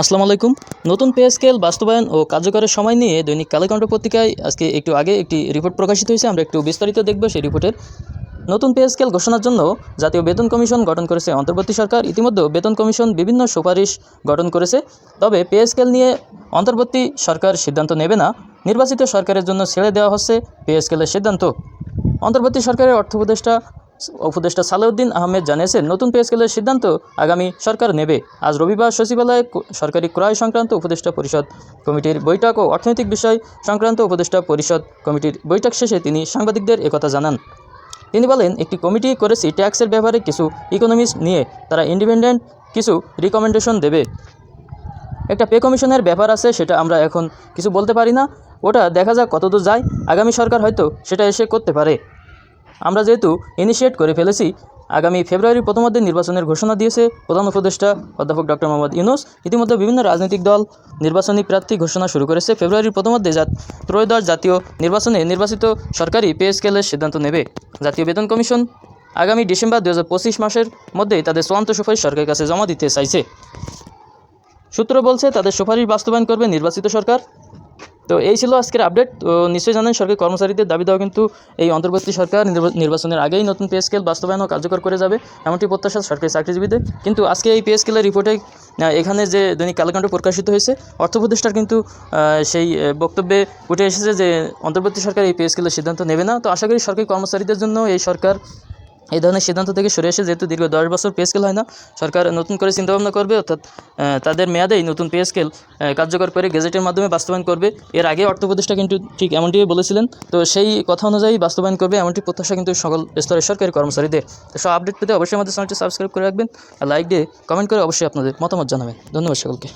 আসসালামু আলাইকুম। নতুন পে স্কেল বাস্তবায়ন ও কার্যকরের সময় নিয়ে দৈনিক কালেকাউন্টার পত্রিকায় আজকে একটু আগে একটি রিপোর্ট প্রকাশিত হয়েছে। আমরা একটু বিস্তারিত দেখব সেই রিপোর্টের। নতুন পে স্কেল ঘোষণার জন্য জাতীয় বেতন কমিশন গঠন করেছে অন্তর্বর্তী সরকার। ইতিমধ্যে বেতন কমিশন বিভিন্ন সুপারিশ গঠন করেছে। তবে পে স্কেল নিয়ে অন্তর্বর্তী সরকার সিদ্ধান্ত নেবে না। নির্বাচিত সরকারের জন্য ছেড়ে দেওয়া হচ্ছে পে স্কেলের সিদ্ধান্ত। অন্তর্বর্তী সরকারের অর্থ উপদেষ্টা উপদেষ্টা সালাউদ্দিন আহমেদ জানিয়েছেন নতুন পে স্কেলের সিদ্ধান্ত আগামী সরকার নেবে। আজ রবিবার সচিবালয়ে সরকারি ক্রয় সংক্রান্ত উপদেষ্টা পরিষদ কমিটির বৈঠক ও অর্থনৈতিক বিষয় সংক্রান্ত উপদেষ্টা পরিষদ কমিটির বৈঠক শেষে তিনি সাংবাদিকদের একথা জানান। তিনি বলেন, একটি কমিটি করেছি ট্যাক্সের ব্যাপারে কিছু ইকোনমিস্ট নিয়ে, তারা ইন্ডিপেন্ডেন্ট কিছু রিকমেন্ডেশন দেবে। একটা পে কমিশনের ব্যাপার আছে, সেটা আমরা এখন কিছু বলতে পারি না। ওটা দেখা যাক কতদূর যায়। আগামী সরকার হয়তো সেটা এসে করতে পারে। আমরা যেহেতু ইনিশিয়েট করে ফেলেছি, আগামী ফেব্রুয়ারির প্রথমার্ধে নির্বাচনের ঘোষণা দিয়েছে প্রধান উপদেষ্টা অধ্যাপক ডক্টর মোহাম্মদ ইউনুস। ইতিমধ্যে বিভিন্ন রাজনৈতিক দল নির্বাচনী প্রার্থী ঘোষণা শুরু করেছে। ফেব্রুয়ারির প্রথমার্ধে ত্রয়োদশ জাতীয় নির্বাচনে নির্বাচিত সরকারি পে স্কেলের সিদ্ধান্ত নেবে জাতীয় বেতন কমিশন। আগামী ডিসেম্বর দু হাজার পঁচিশ মাসের মধ্যেই তাদের চূড়ান্ত সুপারিশ সরকারের কাছে জমা দিতে চাইছে। সূত্র বলছে, তাদের সুপারিশ বাস্তবায়ন করবে নির্বাচিত সরকার। তো এই ছিল আজকের আপডেট তো নিশ্চয়ই জানেন, সরকারি কর্মচারীদের দাবি দেওয়া কিন্তু এই অন্তর্বর্তী সরকার নির্বাচনের আগেই নতুন পে স্কেল বাস্তবায়ন ও কার্যকর করে যাবে, এমনটি প্রত্যাশা সরকারি চাকরিজীবীদের। কিন্তু আজকে এই পে স্কেলের রিপোর্টে এখানে যে দৈনিক কালকাণ্ড প্রকাশিত হয়েছে, অর্থ উপদেষ্টার কিন্তু সেই বক্তব্যে উঠে এসেছে যে অন্তর্বর্তী সরকার এই পে স্কেলের সিদ্ধান্ত নেবে না। তো আশা করি সরকারি কর্মচারীদের জন্য এই সরকার এই ধরনের সিদ্ধান্ত থেকে সরে এসে যেহেতু দীর্ঘ দশ বছর পে স্কেল হয় না, সরকার নতুন করে চিন্তাভাবনা করবে, অর্থাৎ তাদের মেয়াদেই নতুন পে স্কেল কার্যকর করে গেজেটের মাধ্যমে বাস্তবায়ন করবে। এর আগে অর্থ উপদেষ্টা কিন্তু ঠিক এমনটি বলেছিলেন। তো সেই কথা অনুযায়ী বাস্তবায়ন করবে এমনটি প্রত্যাশা কিন্তু সকল স্তরের সরকারি কর্মচারীদের। তো সব আপডেট পেতে অবশ্যই আমাদের চ্যানেলটি সাবস্ক্রাইব করে রাখবেন। আর লাইক দিয়ে কমেন্ট করে অবশ্যই আপনাদের মতামত জানাবেন। ধন্যবাদ সকলকে।